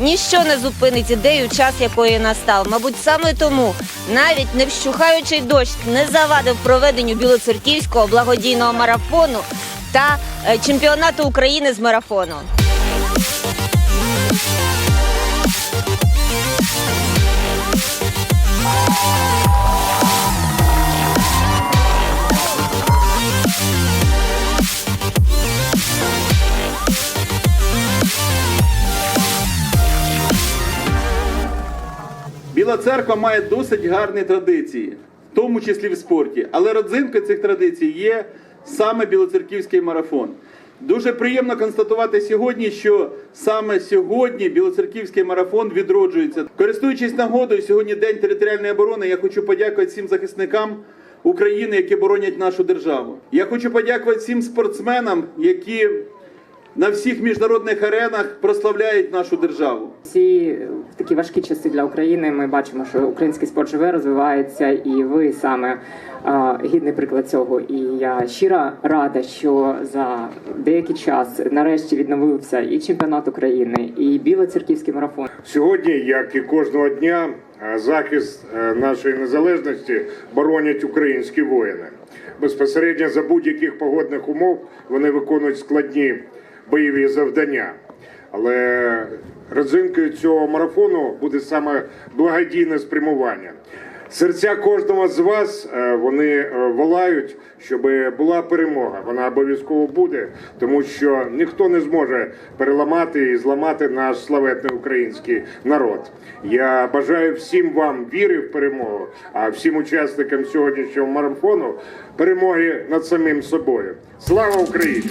ніщо не зупинить ідею, час якої настав. Мабуть, саме тому навіть не вщухаючий дощ не завадив проведенню білоцерківського благодійного марафону та е, чемпіонату України з марафону. Біла церква має досить гарні традиції, в тому числі в спорті. Але родзинкою цих традицій є саме білоцерківський марафон. Дуже приємно констатувати сьогодні, що саме сьогодні білоцерківський марафон відроджується. Користуючись нагодою, сьогодні День територіальної оборони. Я хочу подякувати всім захисникам України, які боронять нашу державу. Я хочу подякувати всім спортсменам, які на всіх міжнародних аренах прославляють нашу державу. Ці такі важкі часи для України ми бачимо, що український спорт живе, розвивається, і ви саме а, гідний приклад цього. І я щиро рада, що за деякий час нарешті відновився і чемпіонат України, і білоцерківський марафон. Сьогодні, як і кожного дня, захист нашої незалежності боронять українські воїни. Безпосередньо за будь-яких погодних умов вони виконують складні бойові завдання. Але родзинкою цього марафону буде саме благодійне спрямування. Серця кожного з вас е, вони е, волають, щоб була перемога. Вона обов'язково буде, тому що ніхто не зможе переламати і зламати наш славетний український народ. Я бажаю всім вам віри в перемогу, а всім учасникам сьогоднішнього марафону перемоги над самим собою. Слава Україні!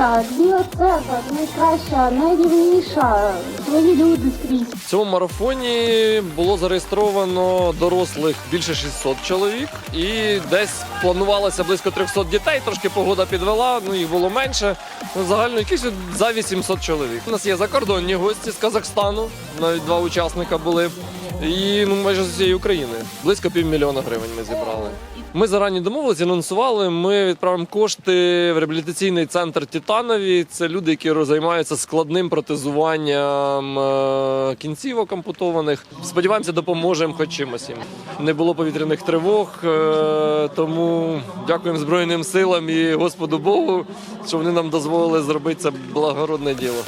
Так, біла церква, найкраща, найрівніша, свої люди скрізь. В цьому марафоні було зареєстровано дорослих більше 600 чоловік, і десь планувалося близько 300 дітей. Трошки погода підвела, ну їх було менше. Ну, загально якісь за 800 чоловік. У нас є закордонні гості з Казахстану, навіть два учасника були. І ну, майже з усієї України. Близько півмільйона гривень ми зібрали. Ми зарані домовилися, анонсували. Ми відправимо кошти в реабілітаційний центр Титанові. Це люди, які займаються складним протезуванням е, кінцівок ампутованих. Сподіваємося, допоможемо хоч чимось їм. Не було повітряних тривог, е, тому дякуємо Збройним силам і Господу Богу, що вони нам дозволили зробити це благородне діло.